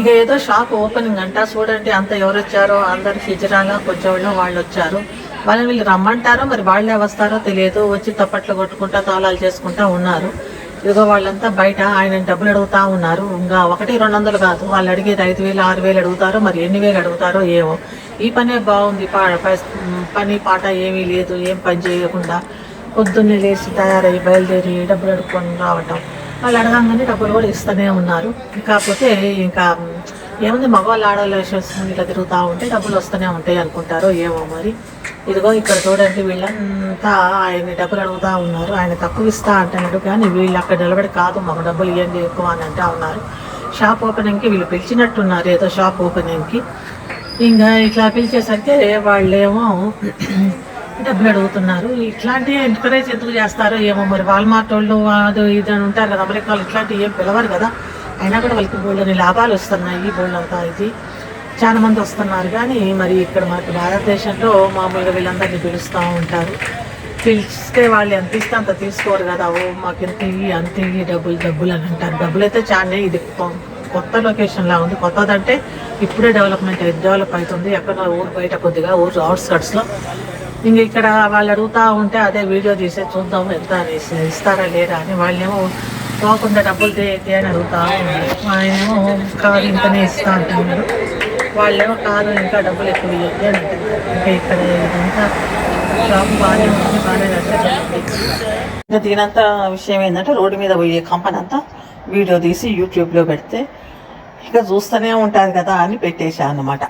ఇక ఏదో shop opening అంట. చూడండి అంత ఎవరు వచ్చారో అందరు హిజరాగా కొంచెం వాళ్ళు వచ్చారు వాళ్ళని వీళ్ళు రమ్మంటారో మరి వాళ్ళే వస్తారో తెలియదు. వచ్చి తప్పట్లు కొట్టుకుంటా తాళాలు చేసుకుంటా ఉన్నారు. ఇదిగో వాళ్ళంతా బయట ఆయన డబ్బులు అడుగుతా ఉన్నారు. ఇంకా ఒకటి రెండు వందలు కాదు. వాళ్ళు అడిగేది ఐదు వేలు ఆరు వేలు అడుగుతారో మరి ఎన్ని వేలు అడుగుతారో ఏమో. ఈ పనే బాగుంది. పా పని పాట ఏమీ లేదు. ఏం పని చేయకుండా పొద్దున్నే లేచి తయారయ్యి బయలుదేరి డబ్బులు అడుక్కొని రావటం. వాళ్ళు అడగంగానే డబ్బులు కూడా ఇస్తూనే ఉన్నారు. కాకపోతే ఇంకా ఏముంది మగవాళ్ళు ఆడవాళ్ళు వేసేసుకుని ఇట్లా తిరుగుతూ ఉంటే డబ్బులు వస్తూనే ఉంటాయి అనుకుంటారో ఏమో మరి. ఇదిగో ఇక్కడ చూడండి వీళ్ళంతా ఆయన డబ్బులు అడుగుతా ఉన్నారు. ఆయన తక్కువ ఇస్తా అంటున్నాడు కానీ వీళ్ళు అక్కడ నిలబడి కాదు మాకు డబ్బులు ఇవ్వండి ఎక్కువ అని అంటా ఉన్నారు. షాప్ ఓపెనింగ్కి వీళ్ళు పిలిచినట్టున్నారు ఏదో షాప్ ఓపెనింగ్కి. ఇంకా ఇట్లా పిలిచేసరికి వాళ్ళేమో డబ్బులు అడుగుతున్నారు. ఇట్లాంటివి ఎంకరేజ్ ఎందుకు చేస్తారో ఏమో మరి వాల్మార్ట్ వాళ్ళు అది ఇది అని ఉంటారు కదా అమెరికాలో ఇట్లాంటివి ఏం పిలవరు కదా. అయినా కూడా వాళ్ళకి బోళ్ళని లాభాలు వస్తున్నాయి బోళ్ళంతా ఇది. చాలా మంది వస్తున్నారు కానీ మరి ఇక్కడ మనకి భారతదేశంలో మామూలుగా వీళ్ళందరినీ పిలుస్తూ ఉంటారు. పిలిస్తే వాళ్ళు ఎంత ఇస్తే అంత తీసుకోరు కదా. ఓ మాకు ఎంత ఇవి అంత ఇవి డబ్బులు డబ్బులు అని అంటారు. డబ్బులు అయితే చాలా ఇది కొ- కొత్త లొకేషన్లా ఉంది. కొత్తదంటే ఇప్పుడే డెవలప్మెంట్ డెవలప్ అవుతుంది. ఎక్కడ ఊరు బయట కొద్దిగా ఊరు అవుట్స్కట్స్లో ఇంక ఇక్కడ వాళ్ళు అడుగుతా ఉంటే అదే వీడియో తీసే చూద్దాం ఎంత అని ఇస్తారా లేదా అని వాళ్ళేమో పోకుండా డబ్బులు తేయద్ది అని అడుగుతా ఉన్నారు. ఆయనేమో కాదు ఇంతనే ఇస్తా అంటున్నారు. వాళ్ళేమో కాదు ఇంకా డబ్బులు ఎక్కువ ఇవ్వద్దు అని అంటున్నారు. ఇంకా ఇక్కడ ఇదంతా షాప్ బాగానే ఉంది బాగానే ఇంకా దీనంత విషయం ఏంటంటే రోడ్డు మీద పోయే కంపెనీ అంతా వీడియో తీసి యూట్యూబ్లో పెడితే ఇక చూస్తూనే ఉంటుంది కదా అని పెట్టేశాను అనమాట